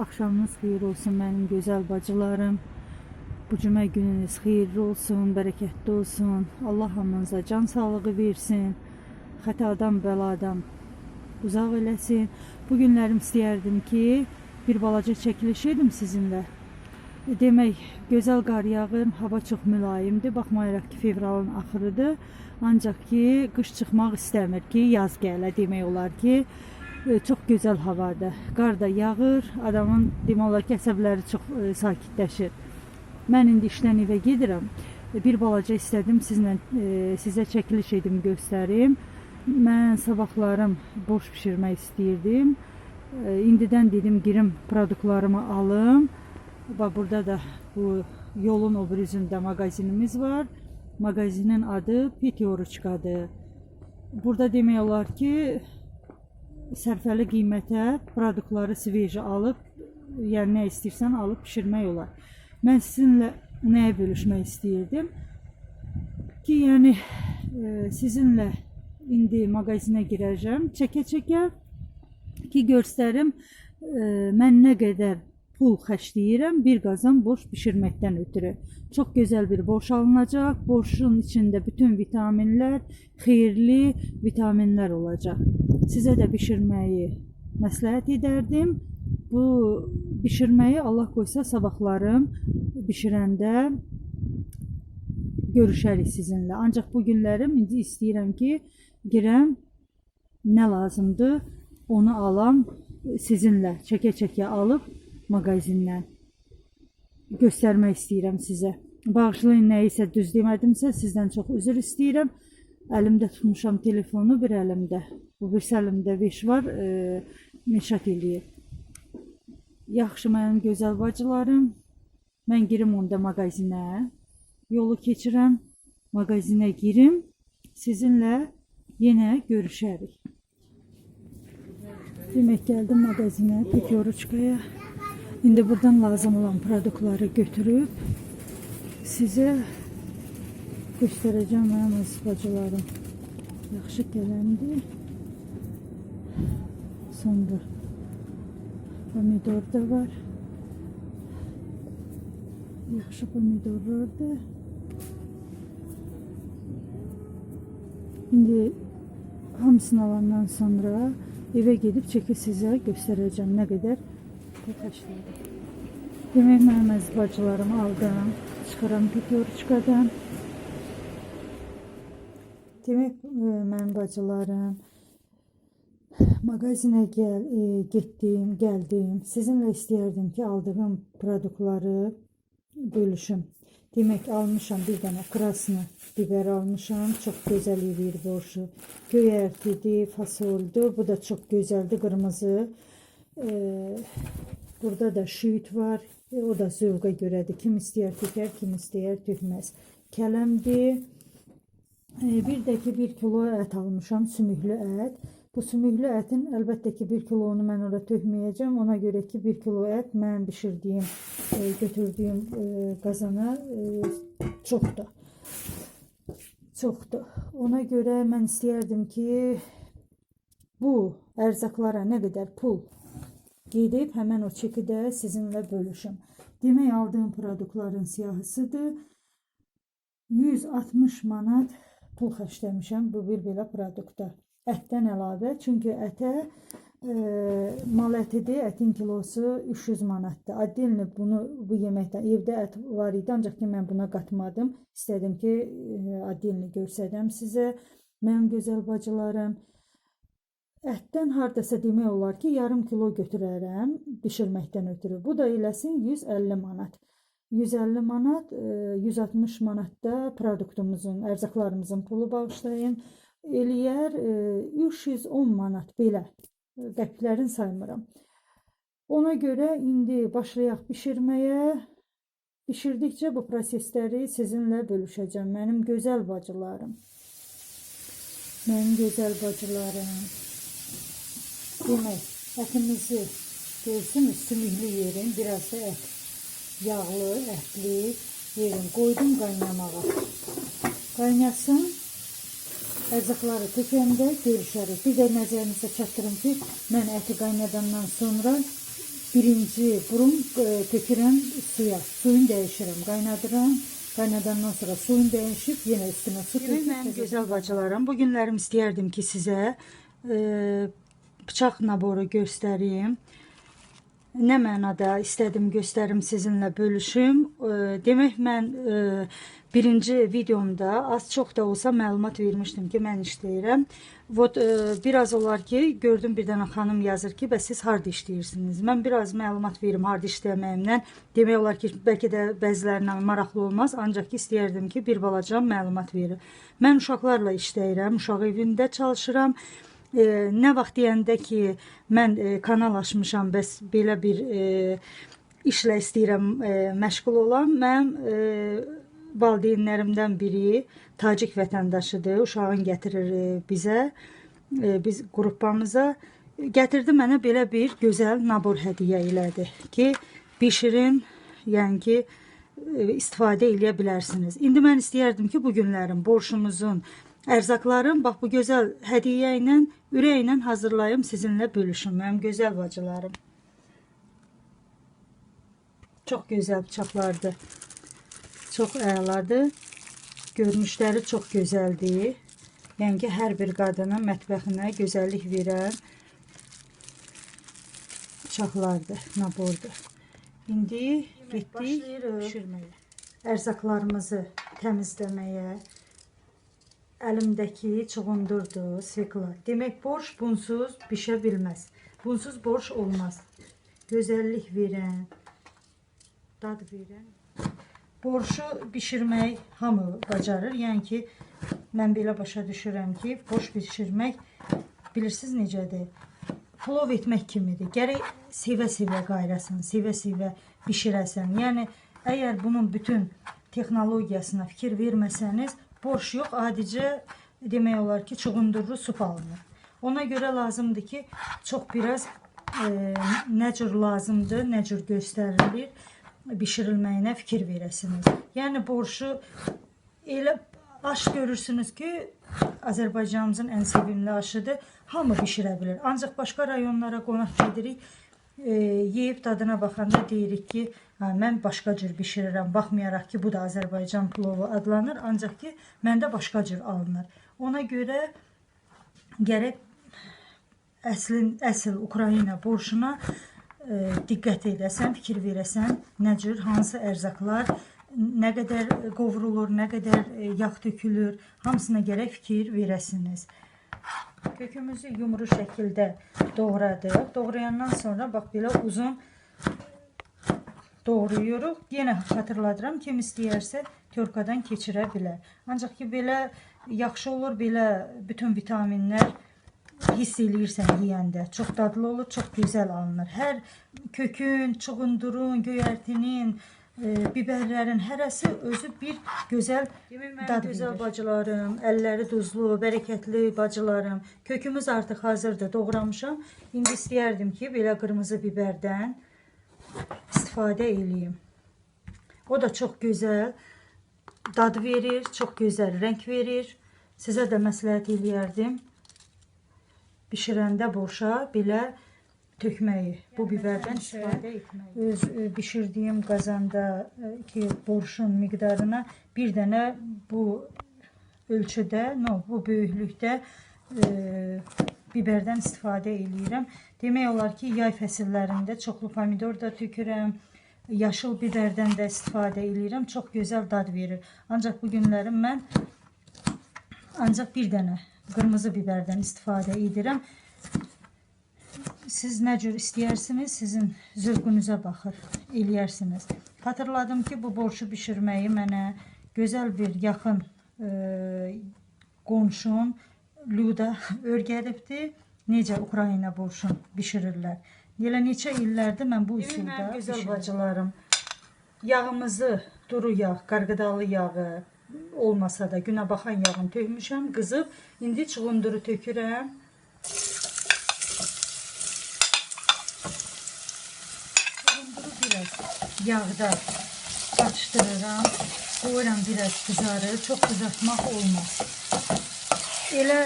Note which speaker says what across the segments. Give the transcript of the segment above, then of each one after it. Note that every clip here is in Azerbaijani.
Speaker 1: Axşamınız xeyir olsun mənim gözəl bacılarım. Bu cümə gününüz xeyirli olsun, bərəkətli olsun. Allah hamınıza can sağlığı versin. Xətadan, bəladan uzaq eləsin. Bu günlərim istəyərdim ki, bir balaca çəkiliş edim sizinlə. Demək, gözəl qar yağır, hava çox mülayimdir. Baxmayaraq ki, fevralın axırıdır. Ancaq ki, qış çıxmaq istəmir ki, yaz gələ demək olar ki, e, çox gözəl havadır. Qar da yağır, adamın ki, əsəbləri çox e, sakitləşir. Mən indi işdən evə gedirəm. Bir balaca istədim sizlə e, sizə çəkiliş edim, göstərim. Mən sabahlarım boş bişirmək istəyirdim. E, indidən dedim girim produktlarımı alım. Bax burada da bu yolun o birində mağazinimiz var. Mağazinin adı Petyoruçkadır. Burada demək olar ki, sərfəli qiymətə produktları sveji alıb, yəni nə istəyirsən alıb bişirmək olar. Mən sizinlə nəyə bölüşmək istəyirdim? Ki, yəni e, sizinlə indi mağazinə girəcəm, çəkə-çəkə ki, göstərim e, mən nə qədər pul xərcləyirəm bir qazan borş bişirməkdən ötürü. Çox gözəl bir borş alınacaq. Borşun içində bütün vitaminlər, xeyirli vitaminlər olacaq. Sizə də bişirməyi məsləhət edərdim. Bu bişirməyi Allah qoysa sabahlarım bişirəndə görüşərik sizinlə. Ancaq bu günlərim indi istəyirəm ki, girəm nə lazımdır, onu alam sizinlə çəkə-çəkə alıb mağazindən göstərmək istəyirəm sizə. Bağışlayın nə isə düz demədimsə, sizdən çox üzr istəyirəm. Əlimdə tutmuşam telefonu, bir əlimdə. Bu bir əlimdə 5 var, e, meşat eləyir. Yaxşı mənim gözəl bacılarım. Mən girim onda mağazinə. Yolu keçirəm, mağazinə girim. Sizinlə yenə görüşərik. Demək gəldim mağazinə, Petyoruçkaya. İndi buradan lazım olan produktları götürüb sizə göstərəcəm mənim öz bacılarım. Yaxşı qələmdir. Sonra pomidor da var. Yaxşı pomidorlardır. İndi hamısını alandan sonra evə gedib çəkib sizə göstərəcəm nə qədər Demək mənim əziz bacılarım aldım. Çıxıram Petyoruçkadan. Demək e, mənim bacılarım mağazinə gəl, e, getdim, gəldim. Sizinlə istəyərdim ki, aldığım produktları bölüşüm. Demək almışam bir dənə krasnı biber almışam. Çox gözəl eləyir borşu. Göyərtidir, fasoldur. Bu da çox gözəldir, qırmızı. E, burada da şüyüt var. E, o da zövqə görədir. Kim istəyər tökər, kim istəyər tökməz. Kələmdir. E, bir də ki 1 kilo ət almışam, sümüklü ət. Bu sümüklü ətin əlbəttə ki 1 kilonu mən ora tökməyəcəm. Ona görə ki 1 kilo ət mən bişirdiyim, e, götürdüyüm e, qazana e, çoxdur. Çoxdur. Ona görə mən istəyərdim ki bu ərzaqlara nə qədər pul gedib həmən o çekidə sizinlə bölüşüm. Demək aldığım produktların siyahısıdır. 160 manat pul xərcləmişəm bu bir belə produktda. Ətdən əlavə, çünki ətə e, mal ətidir, ətin kilosu 300 manatdır. Addelini bunu bu yeməkdə evdə ət var idi, ancaq ki mən buna qatmadım. İstədim ki, e, addelini göstərəm sizə. Mənim gözəl bacılarım, Ətdən hardasa demək olar ki, yarım kilo götürərəm bişirməkdən ötürü. Bu da eləsin 150 manat. 150 manat, e, 160 manatda produktumuzun, ərzaqlarımızın pulu bağışlayın. Eləyər e, 310 manat belə. Qəpiklərin saymıram. Ona görə indi başlayaq bişirməyə. Bişirdikcə bu prosesləri sizinlə bölüşəcəm. Mənim gözəl bacılarım. Mənim gözəl bacılarım. Demək, ətimizi görsünüz, sümüklü yerin, biraz da ət. Yağlı, ətli yerin. Qoydum qaynamağa. Qaynasın. Ərzaqları tökəndə görüşərik. Bir də nəzərinizə çatdırım ki, mən əti qaynadandan sonra birinci burun e, tökürəm suya. Suyunu dəyişirəm, qaynadıram. Qaynadandan sonra suyun dəyişib yenə üstünə su töküb. Mənim gözəl bacılarım, bu günlərim istəyərdim ki, sizə e, bıçaq naboru göstəreyim. Nə mənada istədim göstərim sizinlə bölüşüm. Demək mən birinci videomda az çox da olsa məlumat vermişdim ki, mən işləyirəm. Vot biraz olar ki, gördüm bir dənə xanım yazır ki, bəs siz harda işləyirsiniz? Mən biraz məlumat verim harda işləməyimdən. Demək olar ki, bəlkə də bəzilərinə maraqlı olmaz, ancaq ki, istəyərdim ki, bir balaca məlumat verim. Mən uşaqlarla işləyirəm, uşaq evində çalışıram. E, nə vaxt deyəndə ki, mən e, kanal açmışam, bəs belə bir e, işlə istəyirəm e, məşğul olam. Mənim e, valideynlərimdən biri Tacik vətəndaşıdır. Uşağın gətirir e, bizə, e, biz qrupamıza gətirdi mənə belə bir gözəl nabor hədiyyə elədi ki, bişirin, yəni ki, e, istifadə eləyə bilərsiniz. İndi mən istəyərdim ki, bu günlərin borcumuzun ərzaqlarım bax bu gözəl hədiyyə ilə ürəklə hazırlayım sizinlə bölüşüm mənim gözəl bacılarım. Çox gözəl bıçaqlardır. Çox əladır. Görünüşləri çox gözəldir. Yəni ki, hər bir qadının mətbəxinə gözəllik verən bıçaqlardır, nabordur. İndi getdik pişirməyə. Ərzaqlarımızı təmizləməyə. Əlimdəki çuğundurdur, svekla. Demək, borş bunsuz bişə bilməz. Bunsuz borş olmaz. Gözəllik verən, dad verən. Borşu bişirmək hamı bacarır. Yəni ki, mən belə başa düşürəm ki, borş bişirmək bilirsiniz necədir? Plov etmək kimidir. Gərək sevə-sevə qayrasan, sevə-sevə bişirəsən. Yəni əgər bunun bütün texnologiyasına fikir verməsəniz, borş yox, adicə demək olar ki, çuğundurlu sup alınır. Ona görə lazımdır ki, çox biraz e, nə cür lazımdır, nə cür göstərilir bişirilməyinə fikir verəsiniz. Yəni borşu elə aş görürsünüz ki, Azərbaycanımızın ən sevimli aşıdır. Hamı bişirə bilər. Ancaq başqa rayonlara qonaq gedirik, e, yeyib dadına baxanda deyirik ki, hə, mən başqa cür bişirirəm. Baxmayaraq ki, bu da Azərbaycan plovu adlanır, ancaq ki, məndə başqa cür alınır. Ona görə gərək əslin əsl Ukrayna borşuna e, diqqət edəsən, fikir verəsən, nə cür, hansı ərzaqlar, nə qədər qovrulur, nə qədər e, yağ tökülür, hamısına gərək fikir verəsiniz. Kökümüzü yumru şəkildə doğradıq. Doğrayandan sonra bax belə uzun doğrayırıq. Yenə xatırladıram, kim istəyərsə törkadan keçirə bilər. Ancaq ki belə yaxşı olur, belə bütün vitaminlər hiss eləyirsən yeyəndə. Çox dadlı olur, çox gözəl alınır. Hər kökün, çuğundurun, göyərtinin, e, biberlərin hərəsi özü bir gözəl dad gözəl bacılarım, əlləri duzlu, bərəkətli bacılarım. Kökümüz artıq hazırdır, doğramışam. İndi istəyərdim ki, belə qırmızı biberdən istifadə eləyim. O da çox gözəl dad verir, çox gözəl rəng verir. Sizə də məsləhət eləyərdim. Bişirəndə boşa belə tökməyi, bu biberdən istifadə etməyi. Öz e, bişirdiyim qazanda e, ki, borşun miqdarına bir dənə bu ölçüdə, no, bu böyüklükdə e, biberdən istifadə eləyirəm. Demək olar ki, yay fəsillərində çoxlu pomidor da tökürəm. Yaşıl biberdən də istifadə eləyirəm. Çox gözəl dad verir. Ancaq bu günlərim mən ancaq bir dənə qırmızı biberdən istifadə edirəm. Siz nə cür istəyirsiniz, sizin zövqünüzə baxır, eləyərsiniz. Xatırladım ki, bu borçu bişirməyi mənə gözəl bir yaxın e, qonşum Luda öyrədibdi. Necə Ukrayna borçun bişirirlər. Elə neçə illərdir mən bu üsulda gözəl bacılarım. Yağımızı, duru yağ, qarğıdalı yağı olmasa da günə baxan yağını tökmüşəm, qızıb. İndi çuğunduru tökürəm. Yağda qarışdırıram. Qoyuram biraz qızarır. Çox qızartmaq olmaz. Elə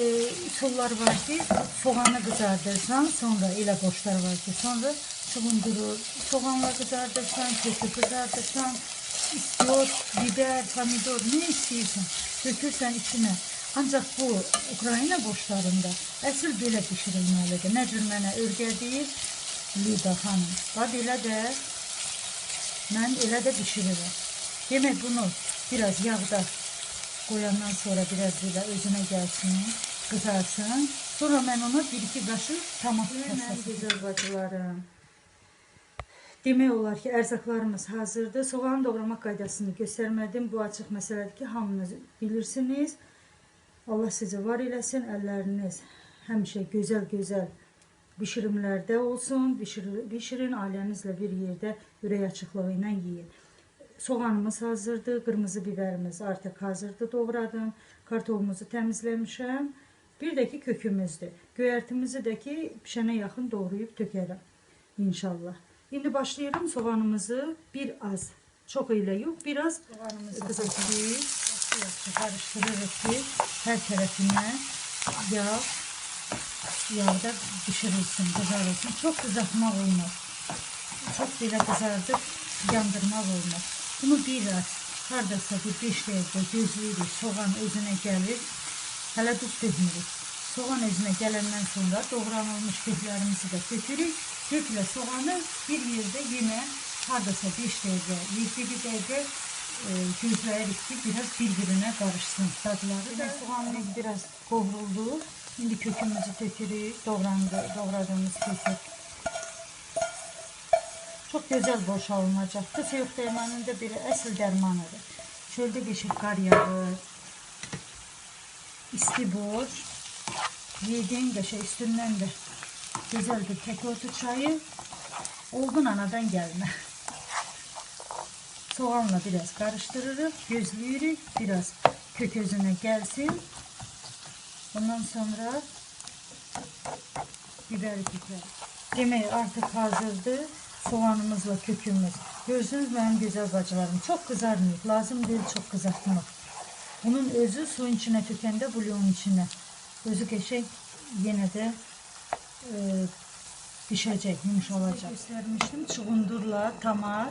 Speaker 1: e, üsullar var ki, soğanı qızardırsan, sonra elə qoşlar var ki, sonra Çılındırır. Soğanla kızardırsan, kötü kızardırsan, istiyor, biber, pomidor ne istiyorsan dökürsen içine. Ancak bu Ukrayna borçlarında əsl belə bişirilməlidir. Nə cür mənə öyrədir Lida xanım. Bax belə də mən elə də bişirirəm. Demək bunu biraz yağda koyandan sonra biraz böyle özüne gelsin, kızarsın. Sonra ben ona bir iki kaşık tamam kasası. Güzel bacılarım. Demək olar ki, ərzaqlarımız hazırdır. Soğan doğramaq qaydasını göstərmədim. Bu açıq məsələdir ki, hamınız bilirsiniz. Allah sizə var eləsin. Əlləriniz həmişə gözəl-gözəl bişirimlərdə olsun. Bişir, bişirin ailənizlə bir yerdə ürək açıqlığı ilə yeyin. Soğanımız hazırdır, qırmızı biberimiz artıq hazırdır, doğradım. Kartofumuzu təmizləmişəm. Bir də ki kökümüzdür. Göyərtimizi də ki pişənə yaxın doğrayıb tökərəm inşallah. İndi başlayıram soğanımızı bir az, çok ile yok, biraz kızartıyoruz. Yaxşı karıştırırız ki her tarafına yağ, yağda pişirilsin, kızarılsın. Çok kızartmak olmaz. Çok böyle kızardıp yandırmak olmaz. Bunu biraz hardasa bir 5 dəqiqə gözləyirik. Soğan özünə gəlir. Hələ duz dökmürük. Soğan özünə gələndən sonra doğranılmış köklərimizi də tökürük. Köklə soğanı bir yerdə yenə hardasa 5 dəqiqə, 7 dəqiqə gözləyirik ki, biraz bir-birinə qarışsın dadları. da soğanımız biraz qovruldu. İndi kökümüzü tökürük. Doğrandı, doğradığımız kökü. Çok güzel boşalmayacaktı. Soğuk dermanın da bir əsl dərmanıdır. Çöldə geçir qar yağır. İsti boş. Yediğin qəşə üstündən də güzel bir tek otu çayı. Olgun anadan gelme. Soğanla biraz karıştırırız. Gözlüyoruz. Biraz kök özüne gelsin. Ondan sonra biber dikeriz. Demek artık hazırdı. Soğanımızla kökümüz. Gördünüz benim güzel bacılarım. Çok kızarmıyor. Lazım değil çok kızartmak. Bunun özü suyun içine tükende bulyon içine. Özü geçecek yine de e, pişecek, yumuş olacak. Göstermiştim. Çuğundurla tamar,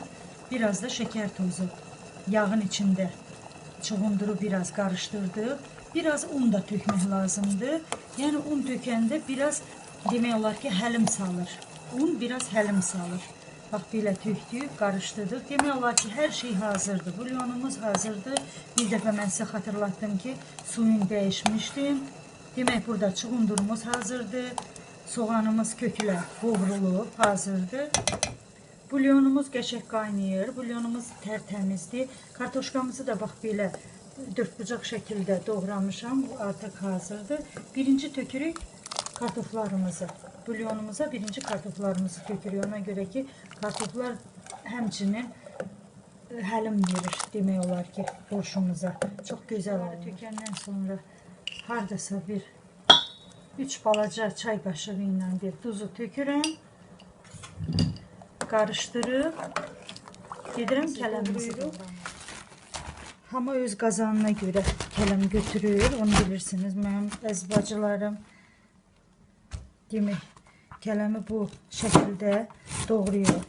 Speaker 1: biraz da şeker tozu. Yağın içinde çuğunduru biraz karıştırdık. Biraz un da tökmek lazımdı. Yani un tökəndə biraz demək olar ki, həlim salır. Un biraz həlim salır. Bax belə tökdük, qarışdırdıq. Demək olar ki, hər şey hazırdır. Bulyonumuz hazırdır. Bir dəfə mən sizə xatırlatdım ki, suyun dəyişmişdim. Demək burada çuğundurumuz hazırdır. Soğanımız köklə qovrulub hazırdır. Bulyonumuz qəşəng qaynayır. Bulyonumuz tərtəmizdir. Kartoşkamızı da bax belə dört bucaq şəkildə doğramışam. Bu artıq hazırdır. Birinci tökürük kartoflarımızı. Bulyonumuza birinci kartoflarımızı tökürük. Ona görə ki, kartoflar həmçinin e, həlim verir demək olar ki, borşumuza. Çox gözəl olur. Tökəndən sonra hardasa bir 3 balaca çay qaşığı ilə bir duzu tökürəm. Qarışdırıb gedirəm kələmimizi Hama öz qazanına görə kələm götürür. Onu bilirsiniz. Mənim əziz bacılarım demək kələmi bu şəkildə doğrayır.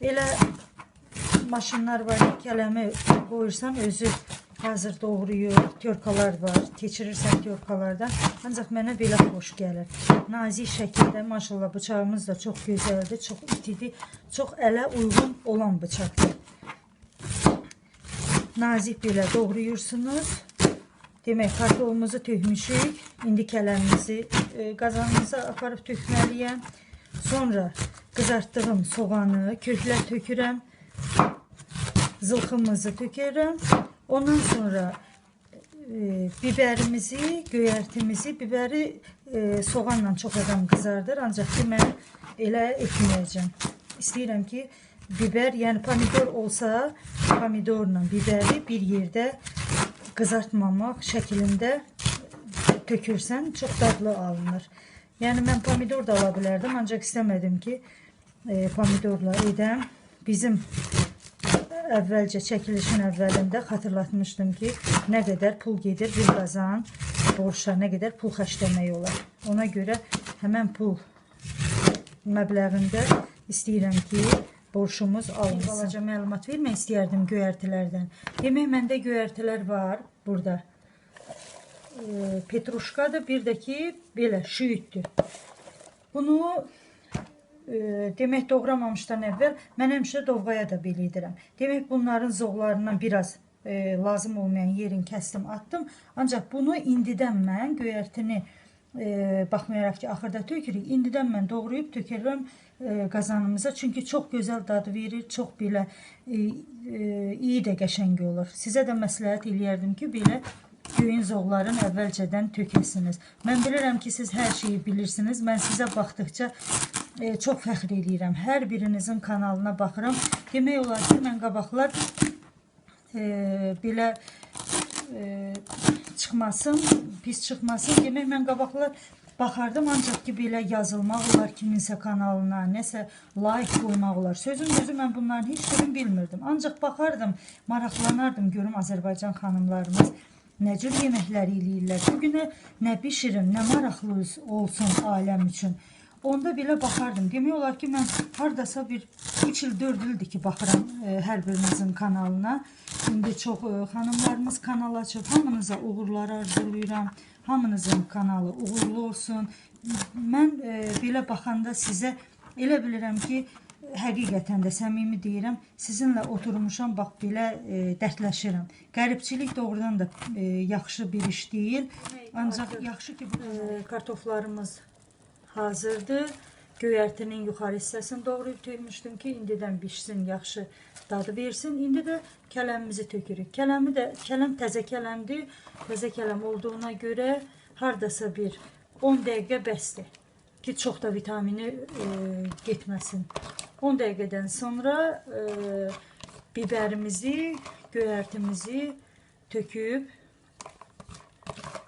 Speaker 1: Elə maşınlar var ki, kələmi qoyursan özü hazır doğrayır. Tyorkalar var. Keçirirsən tyorkalardan. Ancaq mənə belə xoş gəlir. Nazik şəkildə maşallah bıçağımız da çox gözəldir, çox itidir, çox ələ uyğun olan bıçaqdır. Nazik belə doğrayırsınız. Demək kartofumuzu tökmüşük. İndi kələmimizi e, qazanımıza aparıb tökməliyəm. Sonra qızartdığım soğanı köklə tökürəm. Zılxımızı tökərəm. Ondan sonra e, biberimizi, göyərtimizi, biberi e, soğanla çox adam qızardır. Ancaq ki mən elə etməyəcəm. İstəyirəm ki biber, yəni pomidor olsa, pomidorla biberi bir yerdə qızartmamaq şəklində tökürsən çox dadlı alınır. Yəni mən pomidor da ala bilərdim, ancaq istəmədim ki e, pomidorla edəm. Bizim əvvəlcə çəkilişin əvvəlində xatırlatmışdım ki, nə qədər pul gedir bir qazan borşa, nə qədər pul xərcləmək olar. Ona görə həmən pul məbləğində istəyirəm ki, borcumuz alınsın. Balaca məlumat vermək istəyərdim göyərtilərdən. Demək məndə göyərtilər var burada. E, petruşkadır, bir də ki, belə şüyüddür. Bunu e, demək doğramamışdan əvvəl mən həmişə dovğaya da belə edirəm. Demək bunların zoğlarından biraz e, lazım olmayan yerin kəsdim, atdım. Ancaq bunu indidən mən göyərtini e, baxmayaraq ki, axırda tökürük, indidən mən doğrayıb tökürəm e, qazanımıza. Çünki çox gözəl dad verir, çox belə e, e, iyi də qəşəng olur. Sizə də məsləhət eləyərdim ki, belə Göyün zoğların əvvəlcədən tökəsiniz. Mən bilirəm ki, siz hər şeyi bilirsiniz. Mən sizə baxdıqca e, çox fəxr edirəm. Hər birinizin kanalına baxıram. Demək olar ki, mən qabaqlar e, belə e, çıxmasın, pis çıxmasın. Demək mən qabaqlar baxardım ancaq ki belə yazılmaq olar kiminsə kanalına, nəsə like qoymaq olar. Sözün özü mən bunların heç birini bilmirdim. Ancaq baxardım, maraqlanardım görüm Azərbaycan xanımlarımız nə cür yeməklər eləyirlər. Bu günə nə bişirim, nə maraqlı olsun aləm üçün. Onda belə baxardım. Demək olar ki, mən hardasa bir 3 il, 4 ildir ki, baxıram e, hər birinizin kanalına. İndi çox e, xanımlarımız kanal açıb, hamınıza uğurlar arzulayıram. Hamınızın kanalı uğurlu olsun. Mən e, belə baxanda sizə elə bilirəm ki, həqiqətən də səmimi deyirəm, sizinlə oturmuşam, bax belə e, dərdləşirəm. Qəribçilik doğrudan da e, yaxşı bir iş deyil. Ancaq yaxşı ki, bu e, kartoflarımız hazırdır. Göyərtinin yuxarı hissəsini doğrayıb tökmüşdüm ki, indidən bişsin, yaxşı dadı versin. İndi də kələmimizi tökürük. Kələmi də kələm təzə kələmdir. Təzə kələm olduğuna görə hardasa bir 10 dəqiqə bəsdir ki, çox da vitamini e, getməsin. 10 dəqiqədən sonra e, biberimizi, göyərtimizi töküb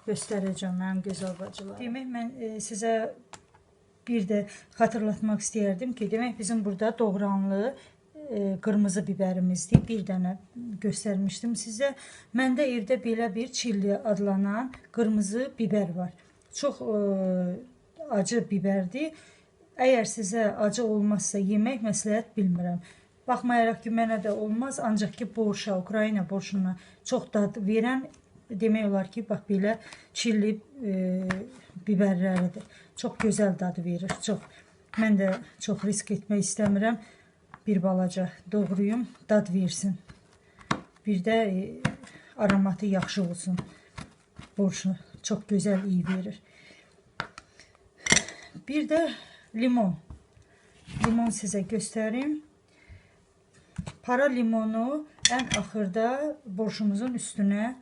Speaker 1: göstərəcəm mənim gözəl bacılar. Demək mən e, sizə bir də xatırlatmaq istəyərdim ki, demək bizim burada doğranlı e, qırmızı bibərimizdir. Bir dənə göstərmişdim sizə. Məndə evdə belə bir çilli adlanan qırmızı biber var. Çox e, acı biberdir. Əgər sizə acı olmazsa yemək məsləhət bilmirəm. Baxmayaraq ki, mənə də olmaz, ancaq ki, borşa, Ukrayna borşuna çox dad verən demək olar ki, bax belə çilli e, biberləridir. Çox gözəl dadı verir, çox. Mən də çox risk etmək istəmirəm. Bir balaca doğrayım, dad versin. Bir də e, aromatı yaxşı olsun. Borşu çox gözəl iyi verir. Bir də limon. Limon sizə göstərim. Para limonu ən axırda borşumuzun üstünə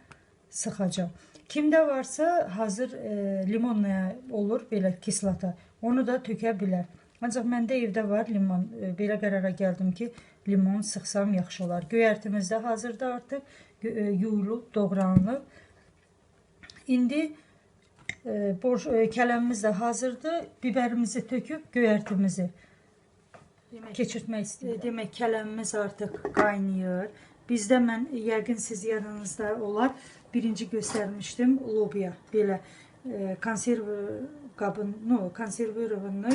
Speaker 1: sıxacağım. Kimdə varsa hazır e, limonla olur belə kislata. Onu da tökə bilər. Ancaq məndə evdə var limon. E, belə qərara gəldim ki, limon sıxsam yaxşı olar. Göyərtimiz də hazırda artıq e, yuyulub, doğranılıb. İndi e, borç, e, kələmimiz də hazırdır. Biberimizi töküb göyərtimizi keçirtmək istəyirəm. Demək kələmimiz artıq qaynayır. Bizdə mən yəqin siz yadınızda olar birinci göstərmişdim lobiya belə e, konserv qabın, no, konservirovanı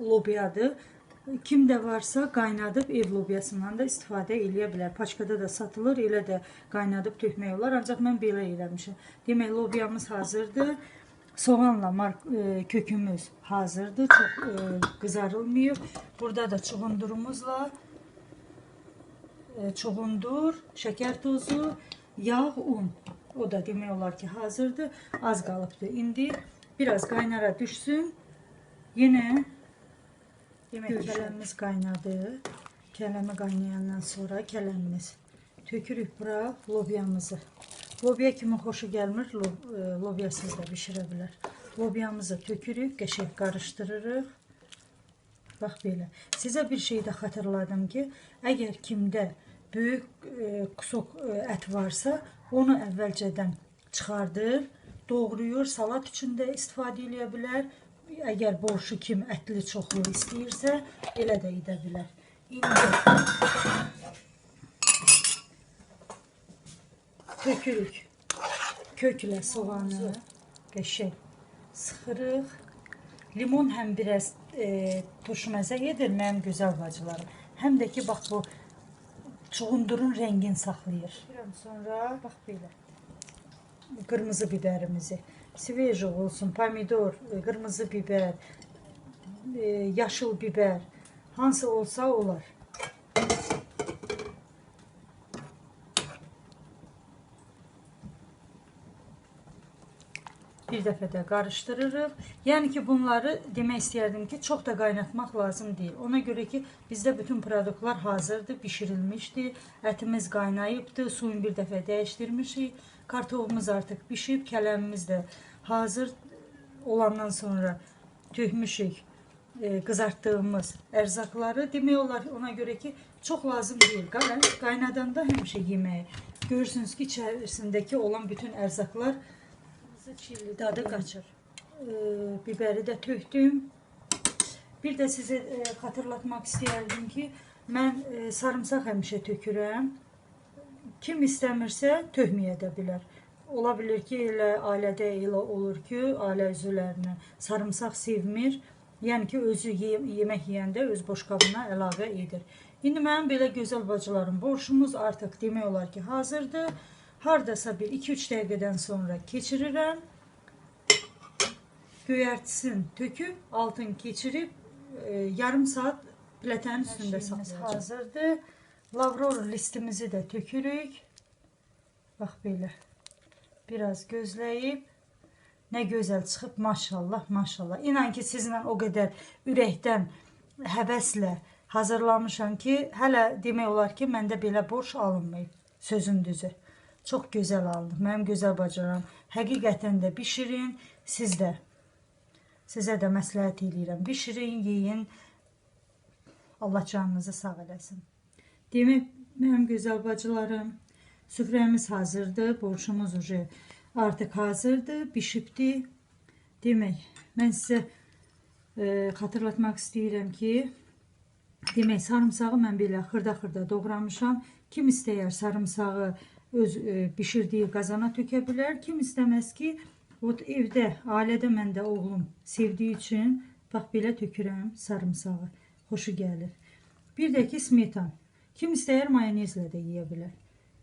Speaker 1: lobiyadır. Kimdə varsa qaynadıb ev lobiyasından da istifadə eləyə bilər. Paçkada da satılır, elə də qaynadıb tökmək olar. Ancaq mən belə eləmişəm. Demək, lobiyamız hazırdır. Soğanla mark e, kökümüz hazırdır. Çox e, qızarılmayıb. Burada da çuğundurumuzla e, çuğundur, şəkər tozu, yağ, un O da demək olar ki hazırdır. Az qalıbdır. İndi biraz qaynara düşsün. Yenə demək kələmimiz qaynadı. Kələmi qaynayandan sonra kələmimiz tökürük bura lobyamızı. Lobya kimi xoşu gəlmir, e, lobyasız da bişirə bilər. Lobyamızı tökürük, qəşəng qarışdırırıq. Bax belə. Sizə bir şey də xatırladım ki, əgər kimdə böyük e, kusok e, ət varsa, onu əvvəlcədən çıxardır, doğrayır, salat üçün də istifadə edə bilər. Əgər borşu kim ətli çoxlu istəyirsə, elə də edə bilər. İndi tökürük. Köklə soğanı qəşəng sıxırıq. Limon həm biraz e, turşu məzə yedir mənim gözəl bacılarım. Həm də ki bax bu çuğundurun rəngini saxlayır. Sonra bax belə kırmızı biberimizi. Sveje olsun, pomidor, e, kırmızı biber, e, yaşıl biber. Hansı olsa olar. Bir dəfə də qarışdırırıq. Yəni ki, bunları demək istəyərdim ki, çox da qaynatmaq lazım deyil. Ona görə ki, bizdə bütün produktlar hazırdır, bişirilmişdir. Ətimiz qaynayıbdır, suyunu bir dəfə dəyişdirmişik. Kartofumuz artıq bişib, kələmimiz də hazır olandan sonra tökmüşük e, qızartdığımız ərzaqları. Demək olar ona görə ki, çox lazım deyil. Qay- Qaynadanda həmişə yeməyi. Görürsünüz ki, içərisindəki olan bütün ərzaqlar dadı qaçır. E, biberi də tökdüm. Bir də sizə e, xatırlatmaq istəyərdim ki, mən e, sarımsaq həmişə tökürəm. Kim istəmirsə tökməyə də bilər. Ola bilər ki, elə ailədə elə olur ki, ailə üzvlərinə sarımsaq sevmir. Yəni ki, özü ye yemək yeyəndə öz boşqabına əlavə edir. İndi mənim belə gözəl bacılarım, borşumuz artıq demək olar ki, hazırdır. Hardasa bir 2-3 dəqiqədən sonra keçirirəm. Göyərtisin töküb, altın keçirib e, yarım saat pletənin üstündə saxlayacağıq. Hazırdır. Lavror listimizi də tökürük. Bax belə. Biraz gözləyib nə gözəl çıxıb maşallah, maşallah. İnan ki, sizlə o qədər ürəkdən, həvəslə hazırlamışam ki, hələ demək olar ki, məndə belə borç alınmayıb. Sözün düzü. Çox gözəl alınıb. Mənim gözəl bacaram. Həqiqətən də bişirin, siz də. Sizə də məsləhət eləyirəm. Bişirin, yeyin. Allah canınızı sağ eləsin. Demək, mənim gözəl bacılarım, süfrəmiz hazırdır, borşumuz uje artıq hazırdır, bişibdir. Demək, mən sizə e, xatırlatmaq istəyirəm ki, demək, sarımsağı mən belə xırda-xırda doğramışam. Kim istəyər sarımsağı öz e, bişirdiyi qazana tökə bilər. Kim istəməz ki, o evdə, ailədə məndə oğlum sevdiyi üçün bax belə tökürəm sarımsağı. Xoşu gəlir. Bir də ki, smetan. Kim istəyər mayonezlə də yeyə bilər.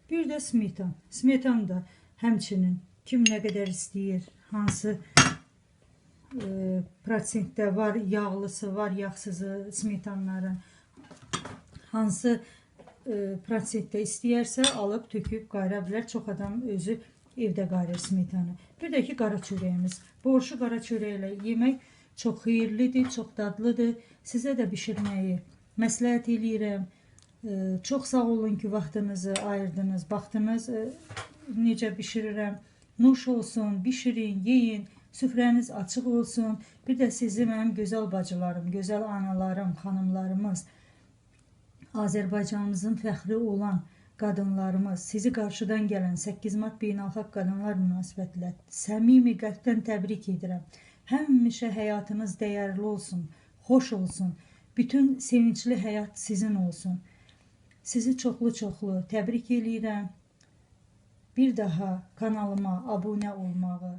Speaker 1: Bir də smetan. Smetan da həmçinin kim nə qədər istəyir, hansı e, prosentdə var, yağlısı var, yağsızı smetanların hansı prosentdə istəyərsə alıb töküb qayıra bilər. Çox adam özü evdə qayırır smetanı. Bir də ki qara çörəyimiz. Borşu qara çörəklə yemək çox xeyirlidir, çox dadlıdır. Sizə də bişirməyi məsləhət eləyirəm. E, çox sağ olun ki, vaxtınızı ayırdınız, baxdınız e, necə bişirirəm. Nuş olsun, bişirin, yeyin. Süfrəniz açıq olsun. Bir də sizi mənim gözəl bacılarım, gözəl analarım, xanımlarımız, Azərbaycanımızın fəxri olan qadınlarımız, sizi qarşıdan gələn 8 mart beynəlxalq qadınlar münasibətilə səmimi qəlbdən təbrik edirəm. Həmişə həyatınız dəyərli olsun, xoş olsun. Bütün sevincli həyat sizin olsun. Sizi çoxlu-çoxlu təbrik eləyirəm. Bir daha kanalıma abunə olmağı,